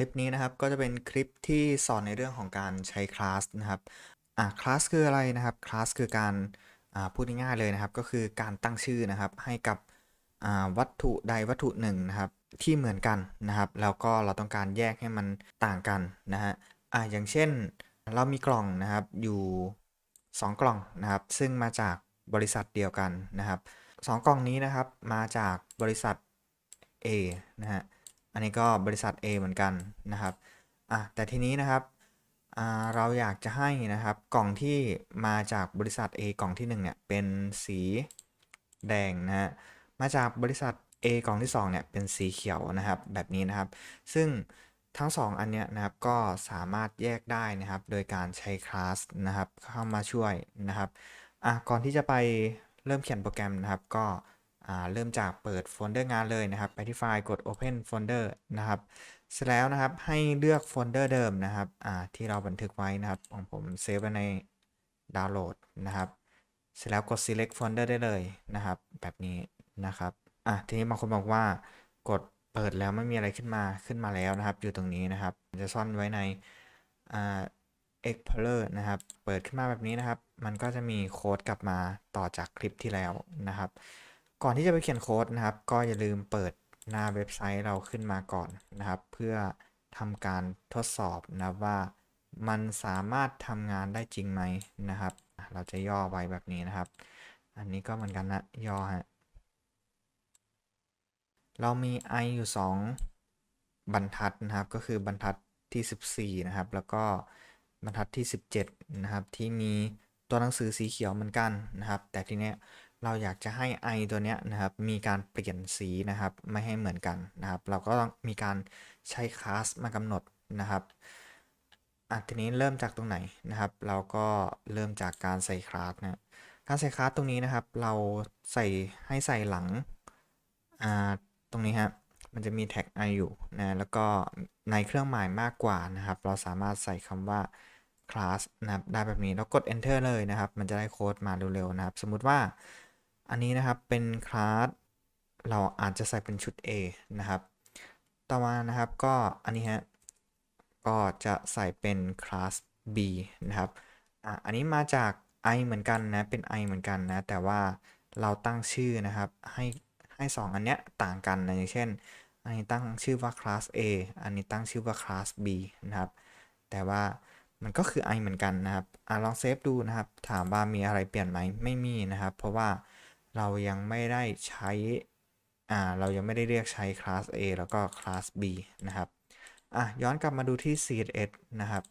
ลิปนี้นะครับก็จะเป็นคลิปที่สอนในเรื่องของการใช้คลาสนะครับอ่าคลาสคืออะไรนะครับคลาสคือการอ่าพูดง่ายๆเลยนะครับ ก็คือการตั้งชื่อนะครับให้กับอ่าวัตถุใดวัตถุหนึ่งนะครับที่เหมือนกันนะครับ แล้วก็เราต้องการแยกให้มันต่างกันนะฮะอ่าอย่างเช่นเรามีกล่องนะครับอยู่ 2 กล่องนะครับ ซึ่งมาจากบริษัทเดียวกันนะครับสองกล่องนี้นะครับมาจากบริษัท A นะฮะ อันนี้ก็บริษัท A เหมือนกันนะครับอะแต่ทีนี้นะครับเราอยากจะให้นะครับกล่องที่มาจากบริษัท A กล่องที่1เนี่ยเป็นสีแดงนะฮะมาจากบริษัท A กล่องที่2เนี่ยเป็นสีเขียวนะครับแบบนี้นะครับ ซึ่งทั้ง 2 อันเนี้ยนะครับก็สามารถแยกได้นะครับ โดยการใช้คลาสนะครับเข้ามาช่วยนะครับอะก่อนที่จะไปเริ่มเขียนโปรแกรมนะครับก็ เริ่มจากเปิดโฟลเดอร์งานเลยนะครับ ไปที่ไฟล์กด Open Folder นะครับเสร็จแล้วนะครับให้เลือกโฟลเดอร์เดิมนะครับอ่าที่เราบันทึกไว้นะครับ ของผมเซฟไว้ในดาวน์โหลดนะครับเสร็จแล้วกด select folder ได้เลยนะครับ แบบนี้นะครับอะทีนี้บางคนบอกว่ากดเปิดแล้วไม่มีอะไรขึ้นมาขึ้นมาแล้วนะครับ อยู่ตรงนี้นะครับ จะซ่อนไว้ในอ่า Explorer นะครับ เปิดขึ้นมาแบบนี้นะครับ มันก็จะมีโค้ดกลับมาต่อจากคลิปที่แล้วนะครับ ก่อนที่จะไปเขียนโค้ดนะครับ ก็อย่าลืมเปิดหน้าเว็บไซต์เราขึ้นมาก่อนนะครับ เพื่อทำการทดสอบนะบว่ามันสามารถทำงานได้จริงไหมนะครับ เราจะย่อไว้แบบนี้นะครับ อันนี้ก็เหมือนกันนะย่อฮะเรามี i อยู่ 2 บรรทัดนะครับ ก็คือบรรทัดที่ 14 นะครับ แล้วก็บรรทัดที่ 17 นะครับ ที่มีตัวหนังสือสีเขียวเหมือนกันนะครับ แต่ทีเนี้ย เราอยากจะให้ i ตัวเนี้ยนะครับมีการเปลี่ยนสีนะครับไม่ให้เหมือนกันนะครับ เราก็ต้องมีการใช้คลาสมากำหนดนะครับอะทีนี้เริ่มจากตรงไหนนะครับ เราก็เริ่มจากการใส่คลาสนะการใส่คลาสตรงนี้นะครับ เราใส่ให้ใส่หลังอ่าตรงนี้ฮะมันจะมีแท็ก i อยู่นะแล้วก็ในเครื่องหมายมากกว่านะครับ เราสามารถใส่คำว่า class นะครับได้แบบนี้แล้วกด enter เลยนะครับ มันจะได้โค้ดมาเร็วๆนะครับ สมมุติว่า อันนี้นะครับเป็นคลาสเราอาจจะใส่เป็นชุด A นะครับ ต่อมานะครับก็อันนี้ฮะก็จะใส่เป็นคลาส B นะครับอะอันนี้มาจาก i เหมือนกันนะ เป็น i เหมือนกันนะ แต่ว่าเราตั้งชื่อนะครับ ให้ให้ 2 อันเนี้ยต่างกันนะ อย่างเช่น อันนี้ตั้งชื่อว่า class A อันนี้ตั้งชื่อว่า class B นะครับ แต่ว่ามันก็คือ i เหมือนกันนะครับอลองเซฟดูนะครับ ถามว่ามีอะไรเปลี่ยนไหม ไม่มีนะครับ เพราะว่า เรายังไม่ได้ใช้อ่าเรายังไม่ได้เรียกใช้ class A แล้วก็ class B นะครับอะย้อนกลับมาดูที่ CSS นะครับ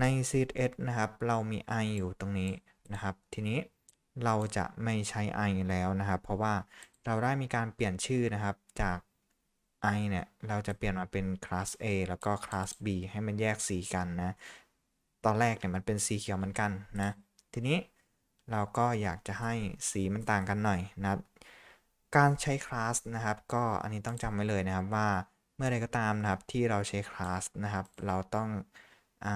ใน CSS นะครับ เรามี i อยู่ตรงนี้นะครับ ทีนี้เราจะไม่ใช้ i แล้วนะครับ เพราะว่าเราได้มีการเปลี่ยนชื่อนะครับจาก i เนี่ยเราจะเปลี่ยนมาเป็น class A แล้วก็ class B ให้มันแยกสีกันนะ ตอนแรกเนี่ยมันเป็นสีเขียวเหมือนกันนะ ทีนี้ เราก็อยากจะให้สีมันต่างกันหน่อยนะครับ การใช้ class นะครับก็อันนี้ต้องจำไว้เลยนะครับว่าเมื่อใดก็ตามนะครับที่เราใช้ class นะครับ เราต้องอ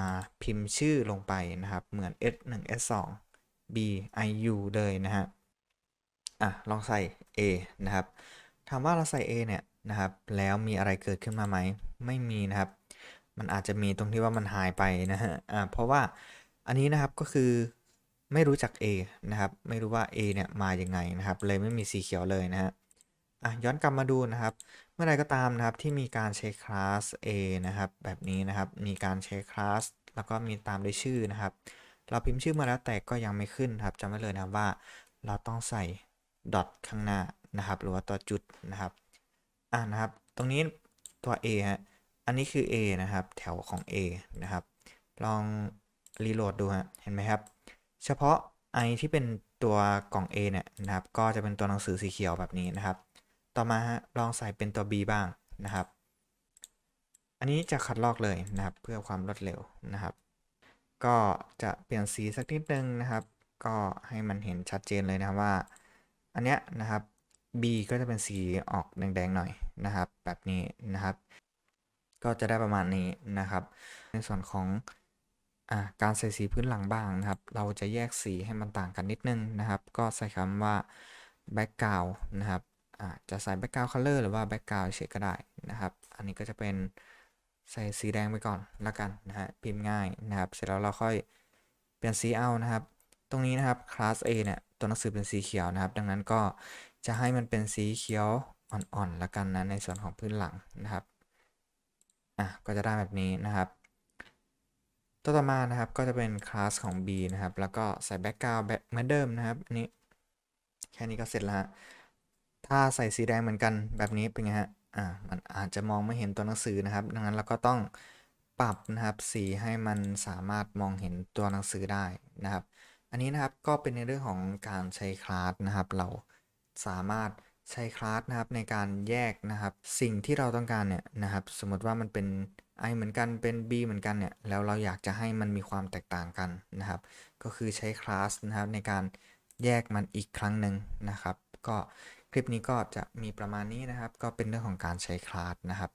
พิมพ์ชื่อลงไปนะครับ เหมือน s1 s2 b i u เลยนะฮะอะลองใส่ a นะครับถามว่าเราใส่ a เนี่ยนะครับแล้วมีอะไรเกิดขึ้นมาไหม ไม่มีนะครับ มันอาจจะมีตรงที่ว่ามันหายไปนะฮะอ่าเพราะว่าอันนี้นะครับก็คือ ไม่รู้จัก A นะครับ ไม่รู้ว่า A เนี่ยมายังไงนะครับ เลยไม่มีสีเขียวเลยนะฮะอะย้อนกลับมาดูนะครับ เมื่อไรก็ตามนะครับที่มีการใช้คลาส A นะครับ แบบนี้นะครับ มีการใช้คลาสแล้วก็มีตามด้วยชื่อนะครับ เราพิมพ์ชื่อมาแล้วแต่ก็ยังไม่ขึ้นครับจำไว้เลยนะว่าเราต้องใส่ดอทข้างหน้านะครับ หรือว่าตัวจุดนะครับอ่านะครับ ตรงนี้ตัว A ฮะอันนี้คือ A นะครับ แถวของ A นะครับ ลองรีโหลดดูฮะเห็นไหมครับ เฉพาะ i ที่เป็นตัวกล่อง A เนี่ยนะครับ ก็จะเป็นตัวหนังสือสีเขียวแบบนี้นะครับ ต่อมาลองใส่เป็นตัว B บ้างนะครับ อันนี้จะคัดลอกเลยนะครับ เพื่อความรวดเร็วนะครับ ก็จะเปลี่ยนสีสักนิดนึงนะครับ ก็ให้มันเห็นชัดเจนเลยนะว่า อันเนี้ยนะครับ B ก็จะเป็นสีออกแดงๆหน่อยนะครับ แบบนี้นะครับ ก็จะได้ประมาณนี้นะครับ ในส่วนของ การใส่สีพื้นหลังบ้างนะครับ เราจะแยกสีให้มันต่างกันนิดนึงนะครับ ก็ใส่คำว่า background นะครับจะใส่ background color หรือว่า background เฉยก็ได้นะครับ อันนี้ก็จะเป็นใส่สีแดงไปก่อนแล้วกันนะฮะพิมพ์ง่ายนะครับ เสร็จแล้วเราค่อยเปลี่ยนสีเอานะครับ ตรงนี้นะครับ class A เนี่ยตัวหนังสือเป็นสีเขียวนะครับ ดังนั้นก็จะให้มันเป็นสีเขียวอ่อนๆแล้วกันนะในส่วนของพื้นหลังนะครับอะก็จะได้แบบนี้นะครับ ตัวต่อมานะครับก็จะเป็นคลาสของ B นะครับ แล้วก็ใส่ background แบบเหมือนเดิมนะครับ อันนี้ แค่นี้ก็เสร็จแล้วฮะถ้าใส่สีแดงเหมือนกันแบบนี้เป็นไงฮะ อ่า มันอาจจะมองไม่เห็นตัวหนังสือนะครับ ดังนั้นเราก็ต้องปรับนะครับสีให้มันสามารถมองเห็นตัวหนังสือได้นะครับ อันนี้นะครับก็เป็นในเรื่องของการใช้คลาสนะครับ เราสามารถ ใช้คลาสนะครับในการแยกนะครับ สิ่งที่เราต้องการเนี่ยนะครับ สมมติว่ามันเป็น i เหมือนกันเป็น b เหมือนกันเนี่ยแล้วเราอยากจะให้มันมีความแตกต่างกันนะครับ ก็คือใช้คลาสนะครับในการแยกมันอีกครั้งหนึ่งนะครับ ก็คลิปนี้ก็จะมีประมาณนี้นะครับ ก็เป็นเรื่องของการใช้คลาสนะครับ